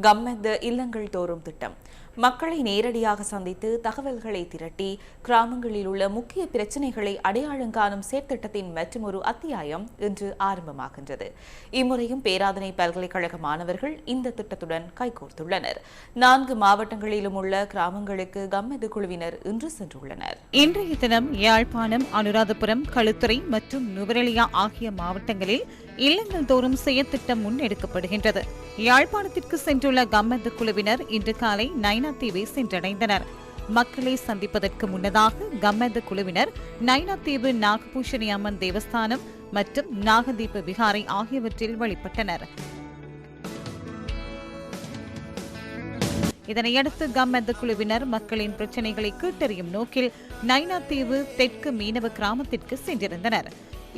கம்மெந்த இல்லங்கள் தோறும் திட்டம். மக்களை நேரடியாக சந்தித்து தகவல்களை திரட்டி கிராமங்களில் உள்ள முக்கிய பிரச்சினைகளை அடையாளம் காணும் செயற்திட்டத்தின் மற்றொரு அத்தியாயம் இன்று ஆரம்பமாகின்றது. இம்முறையும் பேராதனை பல்கலைக்கழக மாணவர்கள் இந்த திட்டத்துடன் கைகோர்த்துள்ளனர். நான்கு மாவட்டங்களிலும் உள்ள கிராமங்களுக்கு கம்மது குழுவினர் இன்று சென்றுள்ளனர். இன்றைய தினம் யாழ்ப்பாணம் அனுராதபுரம் களுத்துறை மற்றும் நுவரெலியா ஆகிய மாவட்டங்களில் இல்லங்கள் தோறும் செயற்திட்டம் முன்னெடுக்கப்படுகின்றது. யாழ்ப்பாணத்திற்கு சென்றுள்ள கம்மது குழுவினர் இன்று காலை நைன் நைனா தீவை சென்றடைந்தனர். மக்களை சந்திப்பதற்கு முன்னதாக கம்மத்து குழுவினர் நைனா தீவு நாகபூஷணி அம்மன் தேவஸ்தானம் மற்றும் நாகதீப விகாரை ஆகியவற்றில் வழிபட்டனர். இதனையடுத்து கம்மந்த குழுவினர் மக்களின் பிரச்சினைகளை கேட்டறியும் நோக்கில் நைனா தீவு தெற்கு மீனவ கிராமத்திற்கு சென்றிருந்தனர்.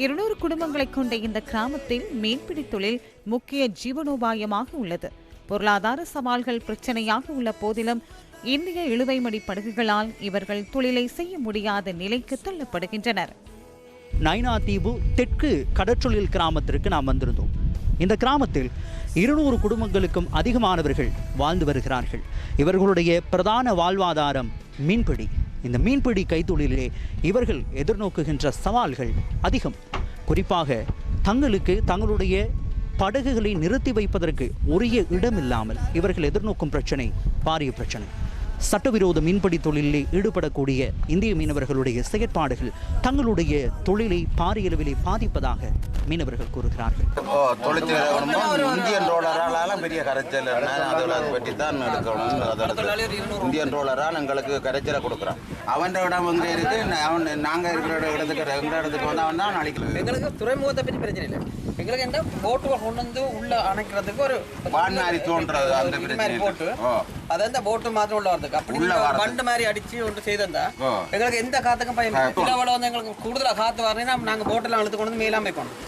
இருநூறு குடும்பங்களை கொண்ட இந்த கிராமத்தில் மீன்பிடி தொழில் முக்கிய ஜீவனோபாயமாக உள்ளது. பொருளாதார சவால்கள் பிரச்சனையாக உள்ள போதிலும் இந்திய இழுவைமடி படகுகளால் இவர்கள் தொழிலை செய்ய முடியாத நிலைக்கு தள்ளப்படுகின்றனர். நைனா தீவு தெற்கு கடற்றொழில் கிராமத்திற்கு நாம் வந்திருந்தோம். இந்த கிராமத்தில் இருநூறு குடும்பங்களுக்கும் அதிகமானவர்கள் வாழ்ந்து வருகிறார்கள். இவர்களுடைய பிரதான வாழ்வாதாரம் மீன்பிடி. இந்த மீன்பிடி கைத்தொழிலே இவர்கள் எதிர்நோக்குகின்ற சவால்கள் அதிகம். குறிப்பாக தங்களுக்கு தங்களுடைய படகுகளை நிறுத்தி வைப்பதற்கு உரிய இடமில்லாமல் இவர்கள் எதிர்நோக்கும் பிரச்சனை பாரிய பிரச்சனை. சட்டவிரோத மீன்பிடி தொழிலில் ஈடுபடக்கூடிய இந்திய மீனவர்களுடைய செயற்பாடுகள் தங்களுடைய தொழிலை பாரியளவிலே பாதிப்பதாக மீனவர்கள் கூறுகிறார்கள். இந்தியன் ரோலரால பெரிய கரைச்சல் அதில் அதை பற்றி தான் எடுக்கணும் இந்தியன் ரோலரால் எங்களுக்கு கரைச்சலை கொடுக்குறான். அவன் இடம் எங்கே இருக்கு அவன் நாங்கள் இருக்கிற இடத்துக்கு எங்கள் இடத்துக்கு வந்து அவன் தான் அழிக்கலாம் எங்களுக்கு துறைமுகத்தை பற்றி பிரச்சனை இல்லை. எங்களுக்கு என்ன போட்டுகள் கொண்டு வந்து உள்ள அணைக்கிறதுக்கு ஒரு வான் மாதிரி தோன்றது அந்த பிரச்சனை பண்டு மாதிரி அடிச்சு ஒன்று செய்திருந்தா ஓ. எங்களுக்கு எந்த காத்துக்கும் பயன் ஆ, இல்லை இவ்வளவு வந்து எங்களுக்கு கூடுதலா காத்து வரணும்னா நாங்க போட்டெல்லாம் அழுத்து கொண்டு வந்து மேலாம் வைக்கணும்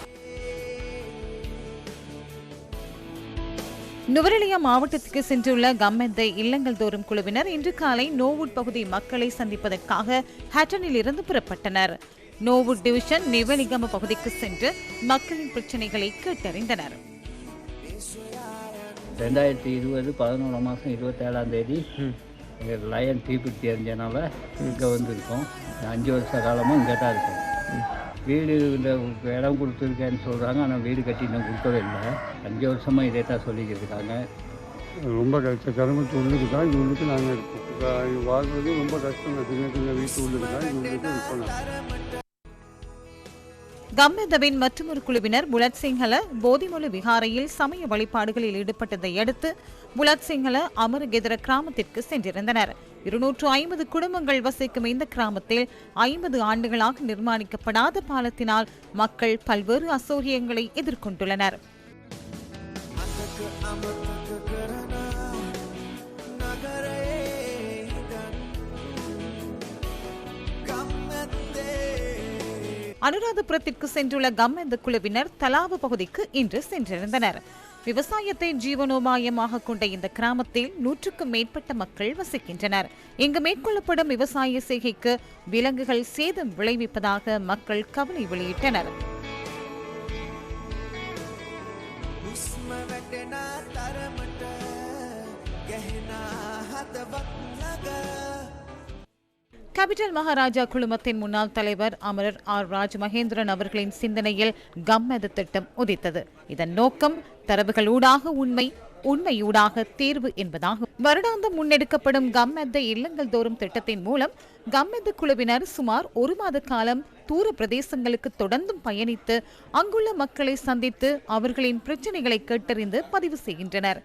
நுவரெலியா மாவட்டத்துக்கு சென்றுள்ள கம்மெத்தை இல்லங்கள் தோறும் குழுவினர் இன்று காலை நோவுட் பகுதி மக்களை சந்திப்பதற்காக ஹட்டனில் இருந்து புறப்பட்டனர். நோவுட் டிவிஷன் நிவலிகம பகுதிக்கு சென்று மக்களின் பிரச்சனைகளை கேட்டறிந்தனர். ரெண்டாயிரத்தி இருபது பதினொன்று மாதம் இருபத்தேழாம் தேதி எங்கள் லயன் தீப்பிடிச்சி எறிஞ்சனால இங்கே வந்திருக்கோம். அஞ்சு வருஷ காலமும் இங்கே தான் இருக்கோம் வீடு இந்த இடம் கொடுத்துருக்கேன்னு சொல்கிறாங்க ஆனால் வீடு கட்டி இன்னும் கொடுக்கவே இல்லை. அஞ்சு வருஷமாக இதே தான் சொல்லிக்கிட்டு இருக்காங்க ரொம்ப கஷ்ட சிரமத்து உள்ளுக்கு தான் இது உள்ளுக்கு நாங்கள் இருக்கோம். வாழ்றது ரொம்ப கஷ்டம். சின்ன சின்ன வீட்டு உள்ளுக்கு தான் இது உள்ளுக்கு இருக்கோம். கம்மெதவின் மற்றொரு குழுவினர் புலத் சிங்கள போதிமொழி விகாரையில் சமய வழிபாடுகளில் ஈடுபட்டதை அடுத்து புலத் சிங்கள அமருகெதிர கிராமத்திற்கு சென்றிருந்தனர். இருநூற்று ஐம்பது குடும்பங்கள் வசிக்கும் இந்த கிராமத்தில் ஐம்பது ஆண்டுகளாக நிர்மாணிக்கப்படாத பாலத்தினால் மக்கள் பல்வேறு அசௌகரியங்களை எதிர்கொண்டுள்ளனர். அனுராதபுரத்திற்கு சென்றுள்ள கம்மெந்த குழுவினர் தலாவு பகுதிக்கு இன்று சென்றிருந்தனர். விவசாயத்தை ஜீவனோபாயமாக கொண்ட இந்த கிராமத்தில் நூற்றுக்கும் மேற்பட்ட மக்கள் வசிக்கின்றனர். இங்கு மேற்கொள்ளப்படும் விவசாய செய்கைக்கு விலங்குகள் சேதம் விளைவிப்பதாக மக்கள் கவலை வெளியிட்டனர். கேபிட்டல் மகாராஜா குழுமத்தின் முன்னாள் தலைவர் அமரர் ஆர் ராஜ் மகேந்திரன் அவர்களின் சிந்தனையில் கம்மது திட்டம் உதித்தது. இதன் நோக்கம் தரவுகள் ஊடாக உண்மை உண்மையூடாக தேர்வு என்பதாகும். வருடாந்தம் முன்னெடுக்கப்படும் கம்மெத்த இல்லங்கள் தோறும் திட்டத்தின் மூலம் கம்மெத்த குழுவினர் சுமார் ஒரு மாத காலம் தூர பிரதேசங்களுக்கு தொடர்ந்தும் பயணித்து அங்குள்ள மக்களை சந்தித்து அவர்களின் பிரச்சனைகளை கேட்டறிந்து பதிவு செய்கின்றனர்.